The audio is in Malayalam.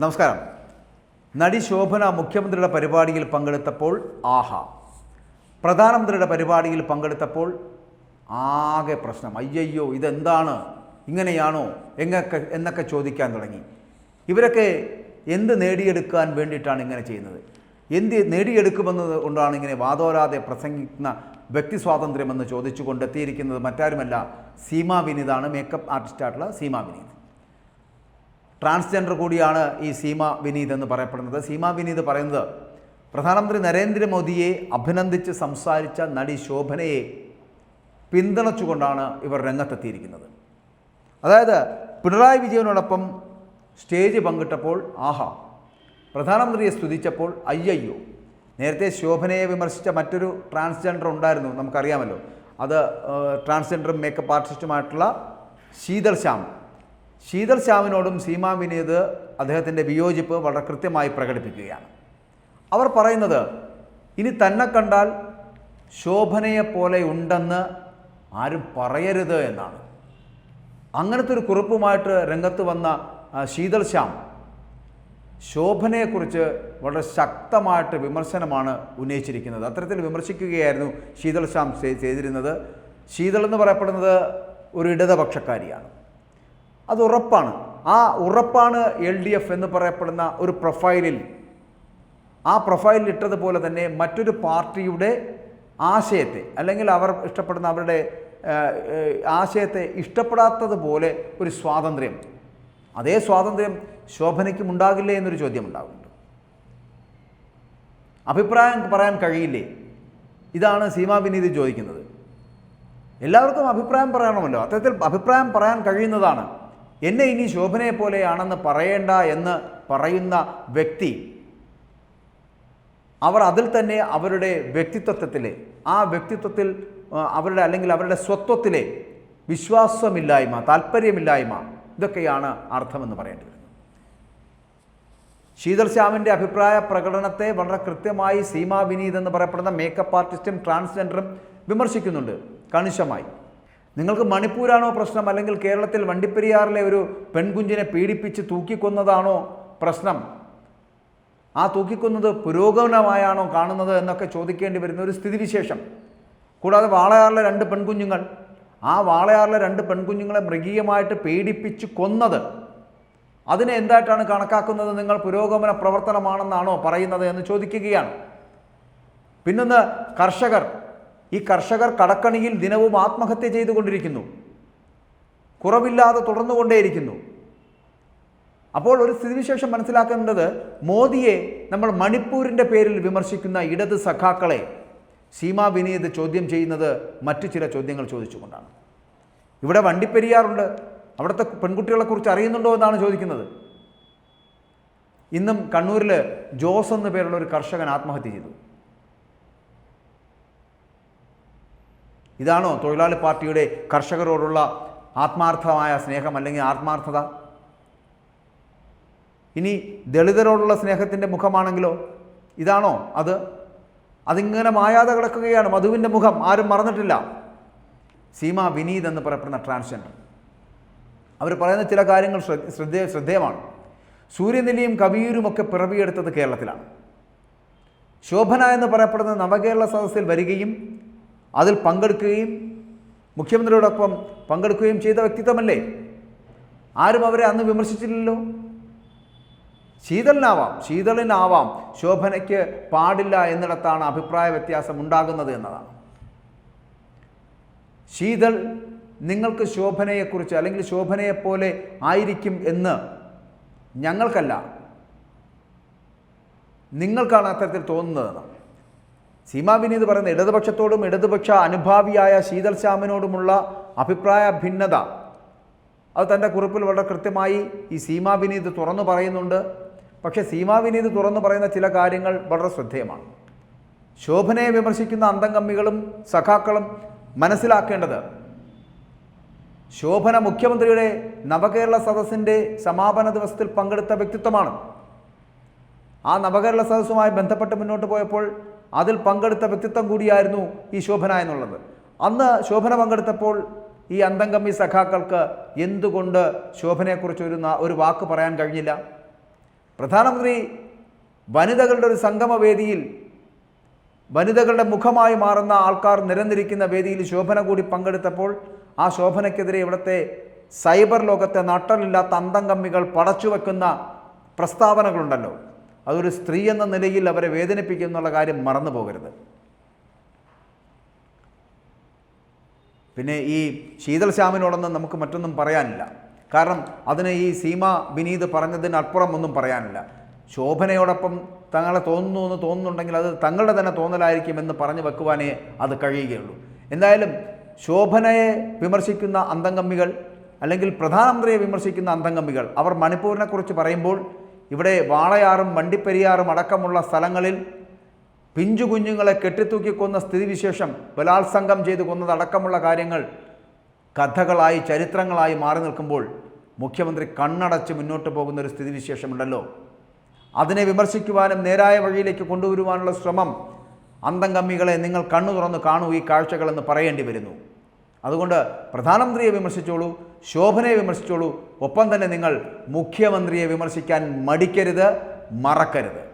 നമസ്കാരം. നടി ശോഭന മുഖ്യമന്ത്രിയുടെ പരിപാടിയിൽ പങ്കെടുത്തപ്പോൾ ആഹാ. പ്രധാനമന്ത്രിയുടെ പരിപാടിയിൽ പങ്കെടുത്തപ്പോൾ ആകെ പ്രശ്നം. അയ്യയ്യോ ഇതെന്താണ്? ഇങ്ങനെയാണോ? എങ്ങൊക്കെ എന്നൊക്കെ ചോദിക്കാൻ തുടങ്ങി. ഇവരൊക്കെ എന്ത് നേടിയെടുക്കാൻ വേണ്ടിയിട്ടാണ് ഇങ്ങനെ ചെയ്യുന്നത്? എന്ത് നേടിയെടുക്കുമെന്നത് കൊണ്ടാണ് ഇങ്ങനെ വാതോരാതെ പ്രസംഗിക്കുന്ന വ്യക്തി സ്വാതന്ത്ര്യമെന്ന് ചോദിച്ചുകൊണ്ട് എത്തിയിരിക്കുന്നത് മറ്റാരുമല്ല സീമാ വിനീതാണ്. മേക്കപ്പ് ആർട്ടിസ്റ്റായിട്ടുള്ള സീമാ വിനീത്. ട്രാൻസ്ജെൻഡർ കൂടിയാണ് ഈ സീമ വിനീത് എന്ന് പറയപ്പെടുന്നത്. സീമ വിനീത് പറയുന്നത് പ്രധാനമന്ത്രി നരേന്ദ്രമോദിയെ അഭിനന്ദിച്ച് സംസാരിച്ച നടി ശോഭനയെ പിന്തുണച്ചുകൊണ്ടാണ് ഇവർ രംഗത്തെത്തിയിരിക്കുന്നത്. അതായത് പിണറായി വിജയനോടൊപ്പം സ്റ്റേജ് പങ്കിട്ടപ്പോൾ ആഹാ പ്രധാനമന്ത്രിയെ സ്തുതിച്ചപ്പോൾ അയ്യയ്യോ നേരത്തെ ശോഭനയെ വിമർശിച്ച മറ്റൊരു ട്രാൻസ്ജെൻഡർ ഉണ്ടായിരുന്നു നമുക്കറിയാമല്ലോ. അത് ട്രാൻസ്ജെൻഡറും മേക്കപ്പ് ആർട്ടിസ്റ്റുമായിട്ടുള്ള ശീതൾ ശ്യാം. ശീതൾ ശ്യാമിനോടും സീമാ വിനീത് അദ്ദേഹത്തിന്റെ വിയോജിപ്പ് വളരെ കൃത്യമായി പ്രകടിപ്പിക്കുകയാണ്. അവർ പറയുന്നത് ഇനി തന്നെ കണ്ടാൽ ശോഭനയെ പോലെ ഉണ്ടെന്ന് ആരും പറയരുത് എന്നാണ്. അങ്ങനത്തെ ഒരു കുറിപ്പുമായിട്ട് രംഗത്ത് വന്ന ശീതൾ ശ്യാം ശോഭനയെക്കുറിച്ച് വളരെ ശക്തമായിട്ട് വിമർശനമാണ് ഉന്നയിച്ചിരിക്കുന്നത്. അത്തരത്തിൽ വിമർശിക്കുകയായിരുന്നു ശീതൾ ശ്യാം ചെയ്തിരുന്നത്. ശീതൾ എന്ന് പറയപ്പെടുന്നത് ഒരു ഇടതുപക്ഷക്കാരിയാണ്. അത് ഉറപ്പാണ്. ആ ഉറപ്പാണ് എൽ ഡി എഫ് എന്ന് പറയപ്പെടുന്ന ഒരു പ്രൊഫൈലിൽ. ആ പ്രൊഫൈലിൽ ഇട്ടതുപോലെ തന്നെ മറ്റൊരു പാർട്ടിയുടെ ആശയത്തെ അല്ലെങ്കിൽ അവർ ഇഷ്ടപ്പെടുന്ന അവരുടെ ആശയത്തെ ഇഷ്ടപ്പെടാത്തതുപോലെ ഒരു സ്വാതന്ത്ര്യം. അതേ സ്വാതന്ത്ര്യം ശോഭനയ്ക്കും ഉണ്ടാകില്ലേ എന്നൊരു ചോദ്യം ഉണ്ടാകുന്നുണ്ട് അഭിപ്രായം പറയാൻ കഴിയില്ലേ? ഇതാണ് സീമാ വിനീത് ചോദിക്കുന്നത്. എല്ലാവർക്കും അഭിപ്രായം പറയണമല്ലോ. അത്തരത്തിൽ അഭിപ്രായം പറയാൻ കഴിയുന്നതാണ്. എന്നെ ഇനി ശോഭനയെ പോലെയാണെന്ന് പറയേണ്ട എന്ന് പറയുന്ന വ്യക്തി അവർ അതിൽ തന്നെ അവരുടെ വ്യക്തിത്വത്തിൽ ആ വ്യക്തിത്വത്തിൽ അവരുടെ അല്ലെങ്കിൽ അവരുടെ സ്വത്വത്തിലെ വിശ്വാസമില്ലായ്മ താല്പര്യമില്ലായ്മ ഇതൊക്കെയാണ് അർത്ഥമെന്ന് പറയേണ്ടി വരുന്നത്. ശ്യാമിന്റെ അഭിപ്രായ പ്രകടനത്തെ വളരെ കൃത്യമായി സീമാ വിനീത് എന്ന് പറയപ്പെടുന്ന മേക്കപ്പ് ആർട്ടിസ്റ്റും ട്രാൻസ്ജെൻഡറും വിമർശിക്കുന്നുണ്ട്. കണിശമായി. നിങ്ങൾക്ക് മണിപ്പൂരാണോ പ്രശ്നം? അല്ലെങ്കിൽ കേരളത്തിൽ വണ്ടിപ്പെരിയാറിലെ ഒരു പെൺകുഞ്ഞിനെ പീഡിപ്പിച്ച് തൂക്കിക്കൊന്നതാണോ പ്രശ്നം? ആ തൂക്കിക്കൊന്നത് പുരോഗമനമായാണോ കാണുന്നത് എന്നൊക്കെ ചോദിക്കേണ്ടി വരുന്ന ഒരു സ്ഥിതിവിശേഷം. കൂടാതെ വാളയാറിലെ രണ്ട് പെൺകുഞ്ഞുങ്ങൾ ആ വാളയാറിലെ രണ്ട് പെൺകുഞ്ഞുങ്ങളെ മൃഗീയമായിട്ട് പീഡിപ്പിച്ച് കൊന്നത്. അതിനെ എന്തായിട്ടാണ് കണക്കാക്കുന്നത്? നിങ്ങൾ പുരോഗമന പ്രവർത്തനമാണെന്നാണോ പറയുന്നത് എന്ന് ചോദിക്കുകയാണ്. പിന്നൊന്ന് കർഷകർ. ഈ കർഷകർ കടക്കണിയിൽ ദിനവും ആത്മഹത്യ ചെയ്തുകൊണ്ടിരിക്കുന്നു. കുറവില്ലാതെ തുടർന്നുകൊണ്ടേയിരിക്കുന്നു. അപ്പോൾ ഒരു സ്ഥിതിവിശേഷം മനസ്സിലാക്കേണ്ടത് മോദിയെ നമ്മൾ മണിപ്പൂരിന്റെ പേരിൽ വിമർശിക്കുന്ന ഇടത് സഖാക്കളെ സീമാ വിനീത് ചോദ്യം ചെയ്യുന്നത് മറ്റു ചില ചോദ്യങ്ങൾ ചോദിച്ചുകൊണ്ടാണ്. ഇവിടെ വണ്ടിപ്പെരിയാറുണ്ട്. അവിടുത്തെ പെൺകുട്ടികളെക്കുറിച്ച് അറിയുന്നുണ്ടോ എന്നാണ് ചോദിക്കുന്നത്. ഇന്നും കണ്ണൂരിൽ ജോസ് എന്ന പേരുള്ള ഒരു കർഷകൻ ആത്മഹത്യ ചെയ്തു. ഇതാണോ തൊഴിലാളി പാർട്ടിയുടെ കർഷകരോടുള്ള ആത്മാർത്ഥമായ സ്നേഹം അല്ലെങ്കിൽ ആത്മാർത്ഥത? ഇനി ദളിതരോടുള്ള സ്നേഹത്തിന്റെ മുഖമാണെങ്കിലോ? ഇതാണോ അത്? അതിങ്ങനെ മായാതെ കിടക്കുകയാണ് മധുവിന്റെ മുഖം. ആരും മറന്നിട്ടില്ല. സീമ വിനീത് എന്ന് പറയപ്പെടുന്ന ട്രാൻസ്ജെൻഡർ. അവർ പറയുന്ന ചില കാര്യങ്ങൾ ശ്രദ്ധ ശ്രദ്ധേയ ശ്രദ്ധേയമാണ്. സൂര്യനെല്ലിയും കവിയൂരുമൊക്കെ പിറവിയെടുത്തത് കേരളത്തിലാണ്. ശോഭന എന്ന് പറയപ്പെടുന്ന നവകേരള സദസ്സിൽ വരികയും അതിൽ പങ്കെടുക്കുകയും മുഖ്യമന്ത്രിയോടൊപ്പം പങ്കെടുക്കുകയും ചെയ്ത വ്യക്തിത്വമല്ലേ? ആരും അവരെ അന്ന് വിമർശിച്ചില്ലല്ലോ? ശീതളിനാവാം ശീതളിനാവാം. ശോഭനയ്ക്ക് പാടില്ല എന്നിടത്താണ് അഭിപ്രായ വ്യത്യാസം ഉണ്ടാകുന്നത് എന്നതാണ്. ശീതൾ നിങ്ങൾക്ക് ശോഭനയെക്കുറിച്ച് അല്ലെങ്കിൽ ശോഭനയെപ്പോലെ ആയിരിക്കും എന്ന് ഞങ്ങൾക്കല്ല. നിങ്ങൾക്കാണ് അത്തരത്തിൽ തോന്നുന്നതെന്ന് സീമാ വിനീത് പറയുന്ന ഇടതുപക്ഷത്തോടും ഇടതുപക്ഷ അനുഭാവിയായ ശീതൽ ശ്യാമിനോടുമുള്ള അഭിപ്രായ ഭിന്നത. അത് തന്റെ കുറിപ്പിൽ വളരെ കൃത്യമായി ഈ സീമാ വിനീത് തുറന്നു പറയുന്നുണ്ട്. പക്ഷേ സീമാ വിനീത് തുറന്നു പറയുന്ന ചില കാര്യങ്ങൾ വളരെ ശ്രദ്ധേയമാണ്. ശോഭനയെ വിമർശിക്കുന്ന അന്തംകമ്മികളും സഖാക്കളും മനസ്സിലാക്കേണ്ടത് ശോഭന മുഖ്യമന്ത്രിയുടെ നവകേരള സദസ്സിന്റെ സമാപന ദിവസത്തിൽ പങ്കെടുത്ത വ്യക്തിത്വമാണ്. ആ നവകേരള സദസ്സുമായി ബന്ധപ്പെട്ട് മുന്നോട്ട് പോയപ്പോൾ അതിൽ പങ്കെടുത്ത വ്യക്തിത്വം കൂടിയായിരുന്നു ഈ ശോഭന എന്നുള്ളത്. അന്ന് ശോഭന പങ്കെടുത്തപ്പോൾ ഈ അന്തംഗമ്മി സഖാക്കൾക്ക് എന്തുകൊണ്ട് ശോഭനയെക്കുറിച്ച് ഒരു ഒരു വാക്ക് പറയാൻ കഴിഞ്ഞില്ല? പ്രധാനമന്ത്രി വനിതകളുടെ ഒരു സംഗമവേദിയിൽ വനിതകളുടെ മുഖമായി മാറുന്ന ആൾക്കാർ നിരന്നിരിക്കുന്ന വേദിയിൽ ശോഭന കൂടി പങ്കെടുത്തപ്പോൾ ആ ശോഭനയ്ക്കെതിരെ ഇവിടുത്തെ സൈബർ ലോകത്തെ നട്ടലില്ലാത്ത അന്തംഗമ്മികൾ പടച്ചു വയ്ക്കുന്ന പ്രസ്താവനകളുണ്ടല്ലോ. അതൊരു സ്ത്രീ എന്ന നിലയിൽ അവരെ വേദനിപ്പിക്കുന്നുള്ള കാര്യം മറന്നു പോകരുത്. പിന്നെ ഈ ശീതൾ ശ്യാമിനോടൊന്നും നമുക്ക് മറ്റൊന്നും പറയാനില്ല. കാരണം അതിന് ഈ സീമ വിനീത് പറഞ്ഞതിന് അപ്പുറം ഒന്നും പറയാനില്ല. ശോഭനയോടൊപ്പം തങ്ങളെ തോന്നുന്നു എന്ന് തോന്നുന്നുണ്ടെങ്കിൽ അത് തങ്ങളുടെ തന്നെ തോന്നലായിരിക്കും എന്ന് പറഞ്ഞു വെക്കുവാനേ അത് കഴിയുകയുള്ളൂ. എന്തായാലും ശോഭനയെ വിമർശിക്കുന്ന അന്തംഗമ്മികൾ അല്ലെങ്കിൽ പ്രധാനമന്ത്രിയെ വിമർശിക്കുന്ന അന്തംഗമ്മികൾ അവർ മണിപ്പൂരിനെക്കുറിച്ച് പറയുമ്പോൾ ഇവിടെ വാളയാറും വണ്ടിപ്പെരിയാറും അടക്കമുള്ള സ്ഥലങ്ങളിൽ പിഞ്ചു കുഞ്ഞുങ്ങളെ കെട്ടിത്തൂക്കി കൊന്ന സ്ഥിതിവിശേഷം ബലാത്സംഗം ചെയ്തു കൊന്നതടക്കമുള്ള കാര്യങ്ങൾ കഥകളായി ചരിത്രങ്ങളായി മാറി നിൽക്കുമ്പോൾ മുഖ്യമന്ത്രി കണ്ണടച്ച് മുന്നോട്ട് പോകുന്ന ഒരു സ്ഥിതിവിശേഷമുണ്ടല്ലോ. അതിനെ വിമർശിക്കുവാനും നേരായ വഴിയിലേക്ക് കൊണ്ടുവരുവാനുള്ള ശ്രമം അന്തംകമ്മികളെ നിങ്ങൾ കണ്ണു തുറന്ന് കാണൂ ഈ കാഴ്ചകളെന്ന് പറയേണ്ടി വരുന്നു. അതുകൊണ്ട് പ്രധാനമന്ത്രിയെ വിമർശിച്ചോളൂ ശോഭനയെ വിമർശിച്ചോളൂ ഒപ്പം തന്നെ നിങ്ങൾ മുഖ്യമന്ത്രിയെ വിമർശിക്കാൻ മടിക്കരുത് മറക്കരുത്.